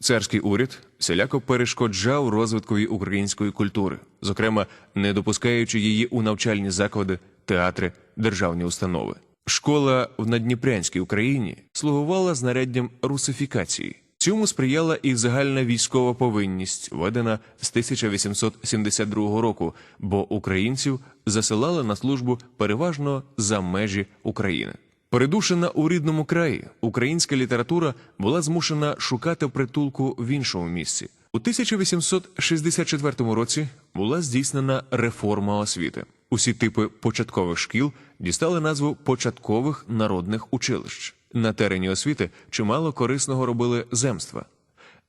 Царський уряд всіляко перешкоджав розвиткові української культури, зокрема не допускаючи її у навчальні заклади, театри, державні установи. Школа в Надніпрянській Україні слугувала знаряддям русифікації. Цьому сприяла і загальна військова повинність, введена з 1872 року, бо українців засилали на службу переважно за межі України. Передушена у рідному краї, українська література була змушена шукати притулку в іншому місці. У 1864 році була здійснена реформа освіти. Усі типи початкових шкіл дістали назву початкових народних училищ. На терені освіти чимало корисного робили земства.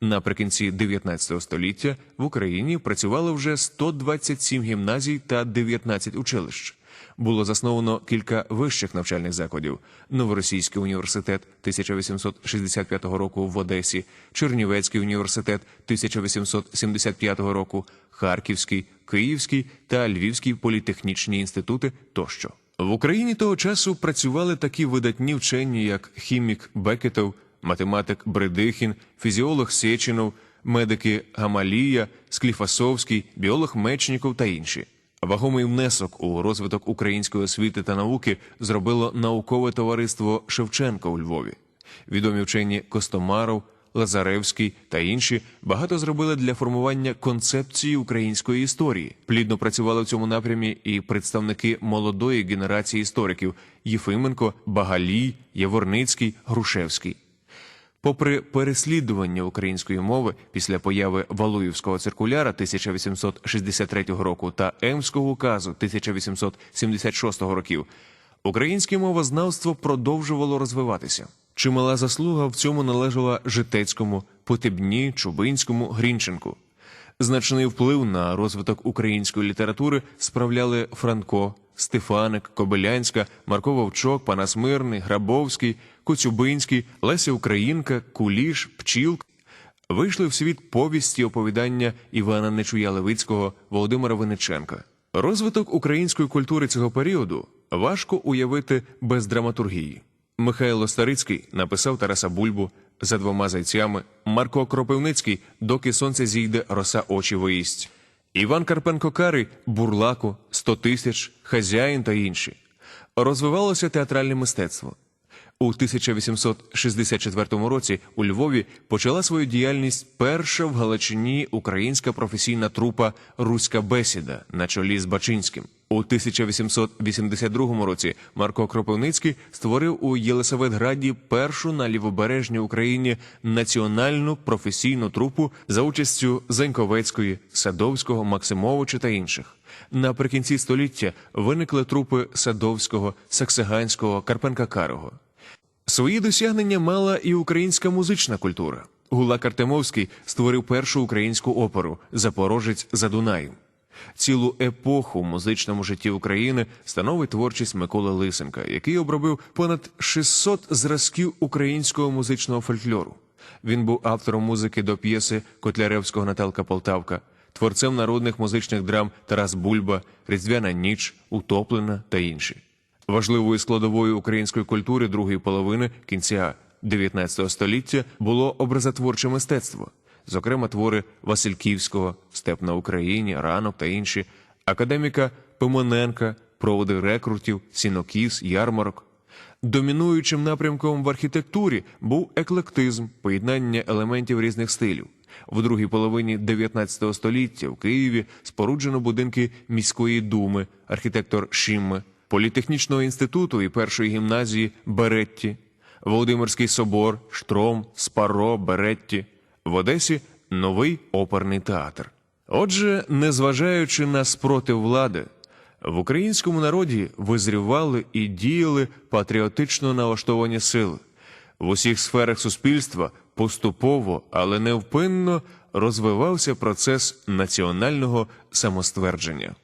Наприкінці 19 століття в Україні працювало вже 127 гімназій та 19 училищ. Було засновано кілька вищих навчальних закладів: Новоросійський університет 1865 року в Одесі, Чернівецький університет 1875 року, Харківський, Київський та Львівський політехнічні інститути тощо. В Україні того часу працювали такі видатні вчені, як хімік Бекетов, математик Бредихін, фізіолог Сєчинов, медики Гамалія, Скліфасовський, біолог Мечніков та інші. Вагомий внесок у розвиток української освіти та науки зробило наукове товариство Шевченка у Львові. Відомі вчені Костомаров, Лазаревський та інші багато зробили для формування концепції української історії. Плідно працювали в цьому напрямі і представники молодої генерації істориків Єфименко, Багалій, Яворницький, Грушевський. Попри переслідування української мови після появи Валуївського циркуляра 1863 року та Емського указу 1876 років, українське мовознавство продовжувало розвиватися. Чимала заслуга в цьому належала Житецькому, Потебні, Чубинському, Грінченку. Значний вплив на розвиток української літератури справляли Франко, Стефаник, Кобилянська, Марко Вовчок, Панас Мирний, Грабовський, Коцюбинський, Леся Українка, Куліш, Пчілк. Вийшли в світ повісті оповідання Івана Нечуя Левицького, Володимира Винниченка. Розвиток української культури цього періоду важко уявити без драматургії. Михайло Старицький написав Тараса Бульбу за двома зайцями, Марко Кропивницький, доки сонце зійде, роса очі виїсть. Іван Карпенко Карий, Бурлаку, Сто тисяч, Хазяїн та інші. Розвивалося театральне мистецтво. У 1864 році у Львові почала свою діяльність перша в Галичині українська професійна трупа Руська бесіда на чолі з Бачинським. У 1882 році Марко Кропивницький створив у Єлисаветграді першу на лівобережній Україні національну професійну трупу за участю Заньковецької, Садовського, Максимовича та інших. Наприкінці століття виникли трупи Садовського, Саксиганського, Карпенка Карого. Свої досягнення мала і українська музична культура. Гулак Артемовський створив першу українську оперу Запорожець за Дунаєм. Цілу епоху в музичному житті України становить творчість Миколи Лисенка, який обробив понад 600 зразків українського музичного фольклору. Він був автором музики до п'єси Котляревського Наталка Полтавка, творцем народних музичних драм Тарас Бульба, Різдвяна ніч, Утоплена та інші. Важливою складовою української культури другої половини кінця 19 століття було образотворче мистецтво, зокрема твори Васильківського, Степ на Україні, ранок та інші, академіка Пимоненка, проводи рекрутів, сінокіс, ярмарок. Домінуючим напрямком в архітектурі був еклектизм, поєднання елементів різних стилів. В другій половині 19 століття в Києві споруджено будинки міської думи, архітектор Шімме, політехнічного інституту і першої гімназії Беретті, Володимирський собор, Штром, Спаро, Беретті. В Одесі новий оперний театр. Отже, незважаючи на спротив влади, в українському народі визрівали і діяли патріотично налаштовані сили. В усіх сферах суспільства поступово, але невпинно розвивався процес національного самоствердження.